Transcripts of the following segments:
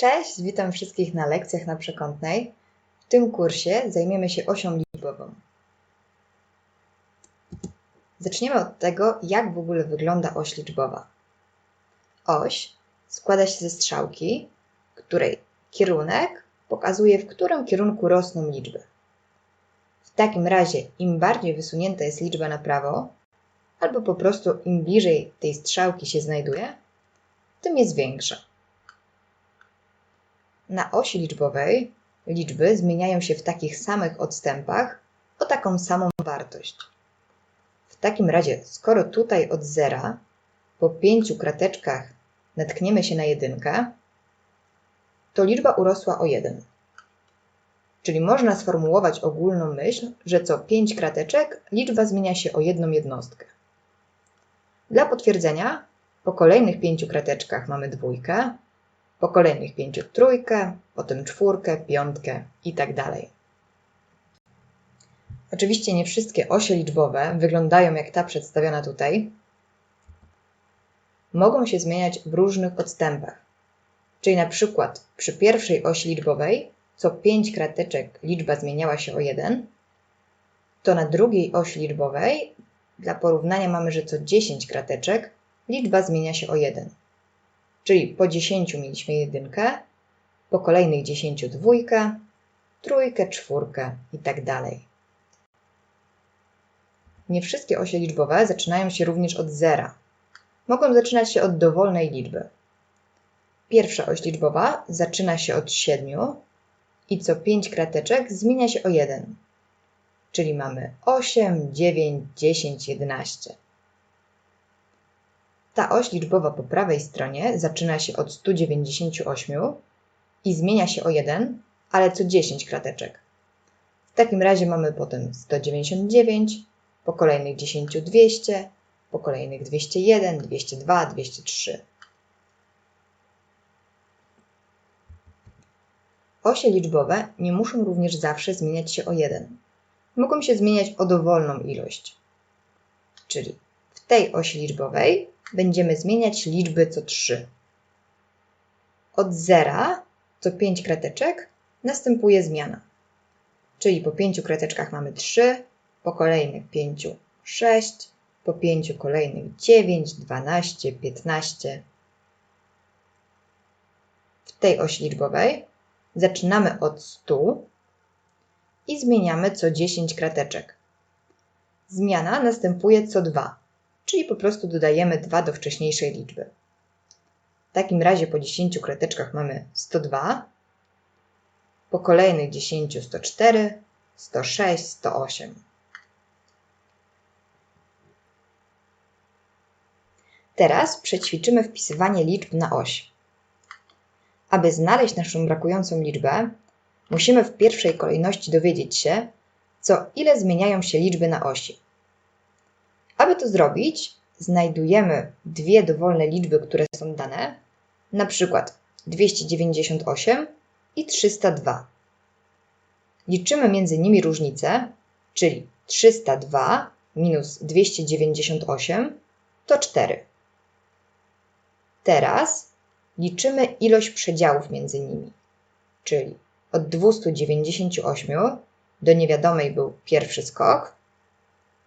Cześć, witam wszystkich na lekcjach na przekątnej. W tym kursie zajmiemy się osią liczbową. Zaczniemy od tego, jak w ogóle wygląda oś liczbowa. Oś składa się ze strzałki, której kierunek pokazuje, w którym kierunku rosną liczby. W takim razie, im bardziej wysunięta jest liczba na prawo, albo po prostu im bliżej tej strzałki się znajduje, tym jest większa. Na osi liczbowej liczby zmieniają się w takich samych odstępach o taką samą wartość. W takim razie, skoro tutaj od zera po pięciu krateczkach natkniemy się na jedynkę, to liczba urosła o 1. Czyli można sformułować ogólną myśl, że co 5 krateczek liczba zmienia się o jedną jednostkę. Dla potwierdzenia po kolejnych pięciu krateczkach mamy dwójkę, po kolejnych pięciu trójkę, potem czwórkę, piątkę i tak dalej. Oczywiście nie wszystkie osie liczbowe wyglądają jak ta przedstawiona tutaj. Mogą się zmieniać w różnych odstępach. Czyli na przykład przy pierwszej osi liczbowej co 5 krateczek liczba zmieniała się o 1, to na drugiej osi liczbowej dla porównania mamy, że co 10 krateczek liczba zmienia się o 1. Czyli po 10 mieliśmy jedynkę, po kolejnych 10 dwójkę, trójkę, czwórkę i tak dalej. Nie wszystkie osie liczbowe zaczynają się również od zera. Mogą zaczynać się od dowolnej liczby. Pierwsza oś liczbowa zaczyna się od 7 i co 5 krateczek zmienia się o 1. Czyli mamy 8, 9, 10, 11. Ta oś liczbowa po prawej stronie zaczyna się od 198 i zmienia się o 1, ale co 10 krateczek. W takim razie mamy potem 199, po kolejnych 10 200, po kolejnych 201, 202, 203. Osie liczbowe nie muszą również zawsze zmieniać się o 1. Mogą się zmieniać o dowolną ilość. Czyli tej osi liczbowej będziemy zmieniać liczby co 3. Od zera co 5 krateczek następuje zmiana. Czyli po 5 krateczkach mamy 3, po kolejnych 5 6, po 5 kolejnych 9, 12, 15. W tej osi liczbowej zaczynamy od 100 i zmieniamy co 10 krateczek. Zmiana następuje co 2 czyli po prostu dodajemy 2 do wcześniejszej liczby. W takim razie po 10 krateczkach mamy 102, po kolejnych 10 104, 106, 108. Teraz przećwiczymy wpisywanie liczb na oś. Aby znaleźć naszą brakującą liczbę, musimy w pierwszej kolejności dowiedzieć się, co ile zmieniają się liczby na osi. Aby to zrobić, znajdujemy dwie dowolne liczby, które są dane, na przykład 298 i 302. Liczymy między nimi różnicę, czyli 302 minus 298 to 4. Teraz liczymy ilość przedziałów między nimi, czyli od 298 do niewiadomej był pierwszy skok,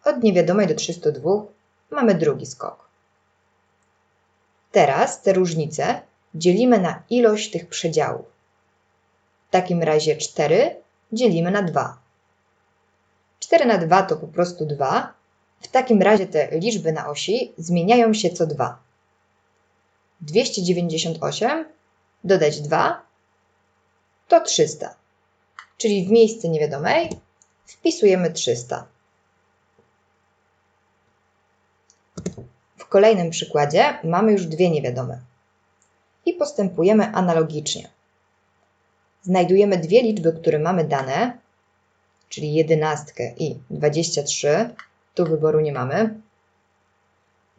od niewiadomej do 302 mamy drugi skok. Teraz te różnice dzielimy na ilość tych przedziałów. W takim razie 4 dzielimy na 2. 4 na 2 to po prostu 2. W takim razie te liczby na osi zmieniają się co 2. 298 dodać 2 to 300. Czyli w miejsce niewiadomej wpisujemy 300. W kolejnym przykładzie mamy już dwie niewiadome. I postępujemy analogicznie. Znajdujemy dwie liczby, które mamy dane, czyli 11 i 23. Tu wyboru nie mamy.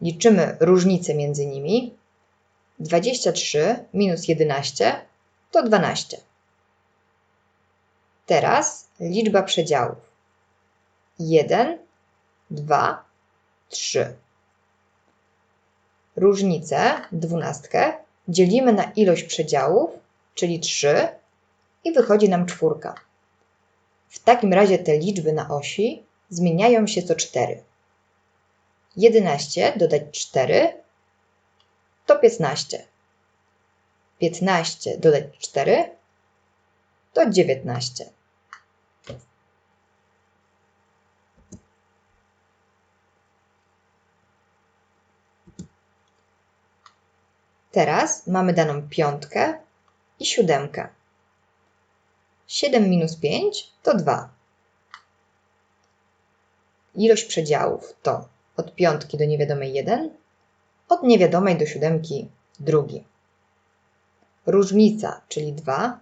Liczymy różnicę między nimi. 23 minus 11 to 12. Teraz liczba przedziałów. 1, 2, 3 różnicę, dwunastkę, dzielimy na ilość przedziałów, czyli 3 i wychodzi nam czwórka. W takim razie te liczby na osi zmieniają się co 4. 11 dodać 4 to 15. 15 dodać 4 to 19. Teraz mamy daną piątkę i siódemkę. 7 minus 5 to 2. Ilość przedziałów to od piątki do niewiadomej 1, od niewiadomej do siódemki drugi. Różnica, czyli 2,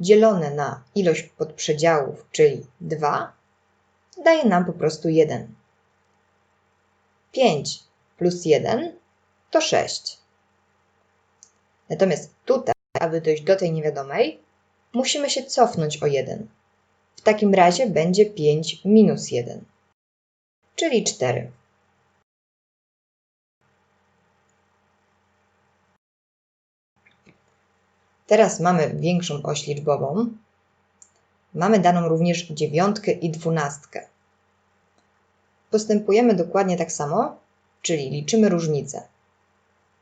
dzielone na ilość podprzedziałów, czyli 2, daje nam po prostu 1. 5 plus 1 to 6. Natomiast tutaj, aby dojść do tej niewiadomej, musimy się cofnąć o 1. W takim razie będzie 5 minus 1, czyli 4. Teraz mamy większą oś liczbową. Mamy daną również dziewiątkę i dwunastkę. Postępujemy dokładnie tak samo, czyli liczymy różnicę.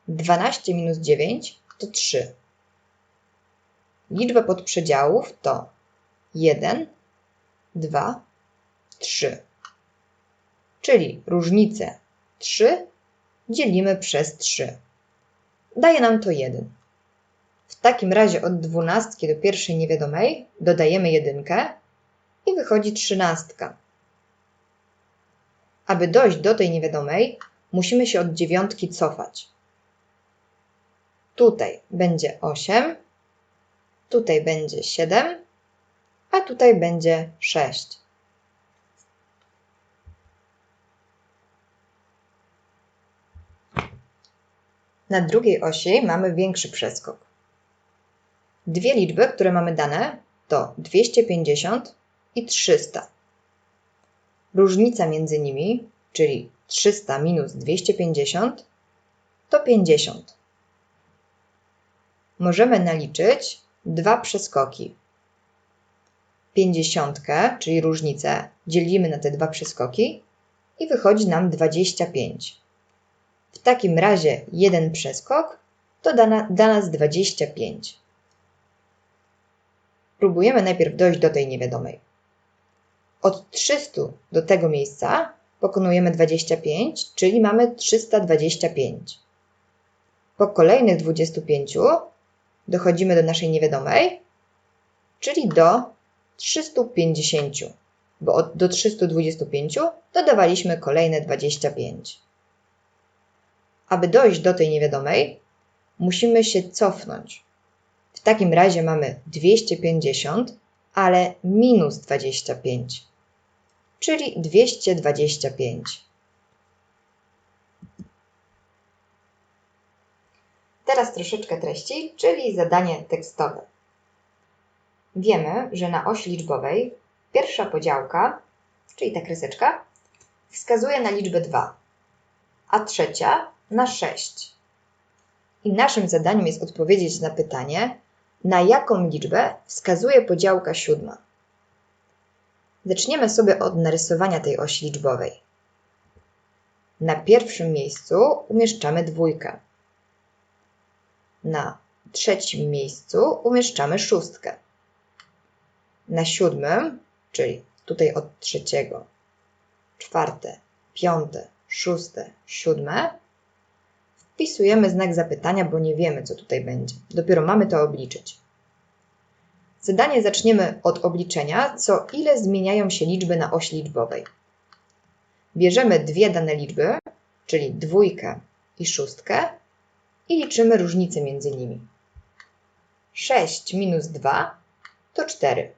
12 minus 9 to 3. Liczba podprzedziałów to 1, 2, 3. Czyli różnicę 3 dzielimy przez 3. Daje nam to 1. W takim razie od dwunastki do pierwszej niewiadomej dodajemy jedynkę i wychodzi trzynastka. Aby dojść do tej niewiadomej, musimy się od dziewiątki cofać. Tutaj będzie 8, tutaj będzie 7, a tutaj będzie 6. Na drugiej osi mamy większy przeskok. Dwie liczby, które mamy dane, to 250 i 300. Różnica między nimi, czyli 300 minus 250, to 50. Możemy naliczyć dwa przeskoki. 50, czyli różnicę, dzielimy na te dwa przeskoki i wychodzi nam 25. W takim razie jeden przeskok to da, na, da nas 25. Próbujemy najpierw dojść do tej niewiadomej. Od 300 do tego miejsca pokonujemy 25, czyli mamy 325. Po kolejnych 25 dochodzimy do naszej niewiadomej, czyli do 350, bo od, do 325 dodawaliśmy kolejne 25. Aby dojść do tej niewiadomej, musimy się cofnąć w takim razie mamy 250, ale minus 25, czyli 225. Teraz troszeczkę treści, czyli zadanie tekstowe. Wiemy, że na osi liczbowej pierwsza podziałka, czyli ta kreseczka, wskazuje na liczbę 2, a trzecia na 6. I naszym zadaniem jest odpowiedzieć na pytanie, na jaką liczbę wskazuje podziałka siódma. Zaczniemy sobie od narysowania tej osi liczbowej. Na pierwszym miejscu umieszczamy dwójkę. Na trzecim miejscu umieszczamy szóstkę. Na siódmym, czyli tutaj od trzeciego, czwarte, piąte, szóste, siódme, Wpisujemy znak zapytania, bo nie wiemy, co tutaj będzie. Dopiero mamy to obliczyć. Zadanie zaczniemy od obliczenia, co ile zmieniają się liczby na osi liczbowej. Bierzemy dwie dane liczby, czyli dwójkę i szóstkę i liczymy różnicę między nimi. 6 minus 2 to 4.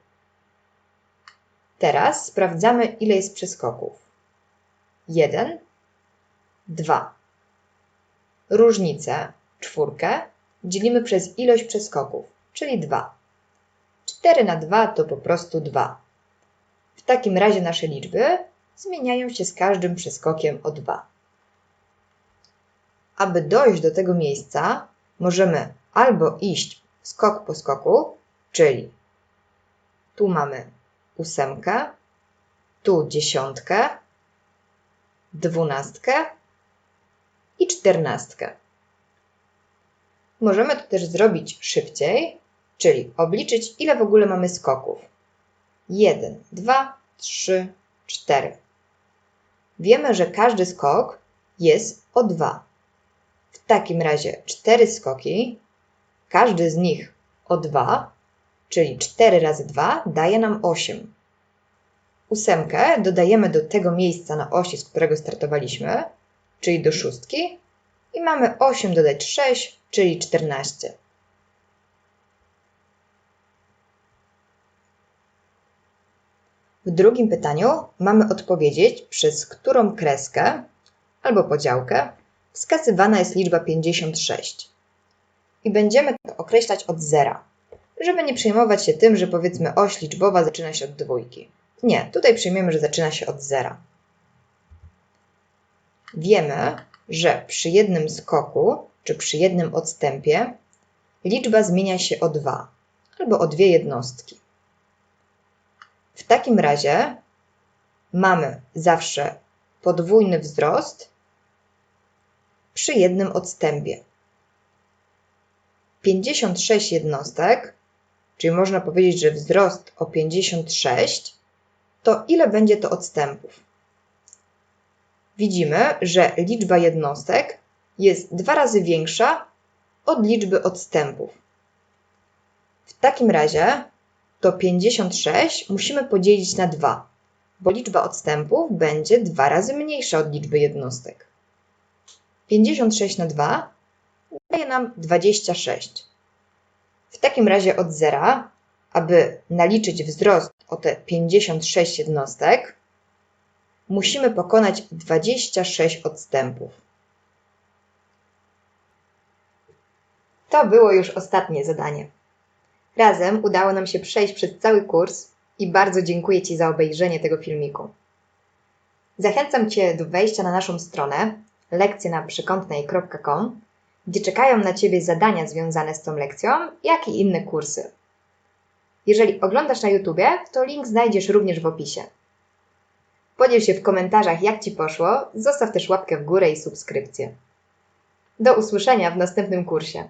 Teraz sprawdzamy, ile jest przeskoków. 1, 2. Różnicę, czwórkę, dzielimy przez ilość przeskoków, czyli 2. 4 na 2 to po prostu 2. W takim razie nasze liczby zmieniają się z każdym przeskokiem o 2. Aby dojść do tego miejsca, możemy albo iść skok po skoku, czyli tu mamy ósemkę, tu dziesiątkę, dwunastkę i czternastkę. Możemy to też zrobić szybciej, czyli obliczyć, ile w ogóle mamy skoków. 1, 2, 3, 4. Wiemy, że każdy skok jest o 2. W takim razie 4 skoki, każdy z nich o 2, czyli 4 razy 2 daje nam 8. Ósemkę dodajemy do tego miejsca na osi, z którego startowaliśmy, czyli do szóstki i mamy 8 dodać 6, czyli 14. W drugim pytaniu mamy odpowiedzieć, przez którą kreskę albo podziałkę wskazywana jest liczba 56. I będziemy to określać od zera, żeby nie przejmować się tym, że powiedzmy oś liczbowa zaczyna się od dwójki. Nie, tutaj przyjmiemy, że zaczyna się od zera. Wiemy, że przy jednym skoku czy przy jednym odstępie liczba zmienia się o 2 albo o dwie jednostki. W takim razie mamy zawsze podwójny wzrost przy jednym odstępie. 56 jednostek, czyli można powiedzieć, że wzrost o 56, to ile będzie to odstępów? Widzimy, że liczba jednostek jest dwa razy większa od liczby odstępów. W takim razie to 56 musimy podzielić na 2, bo liczba odstępów będzie dwa razy mniejsza od liczby jednostek. 56 na 2 daje nam 26. W takim razie od zera, aby naliczyć wzrost o te 56 jednostek, musimy pokonać 26 odstępów. To było już ostatnie zadanie. Razem udało nam się przejść przez cały kurs i bardzo dziękuję Ci za obejrzenie tego filmiku. Zachęcam Cię do wejścia na naszą stronę lekcje na przekątnej.com, gdzie czekają na Ciebie zadania związane z tą lekcją, jak i inne kursy. Jeżeli oglądasz na YouTube, to link znajdziesz również w opisie. Podziel się w komentarzach, jak Ci poszło, zostaw też łapkę w górę i subskrypcję. Do usłyszenia w następnym kursie.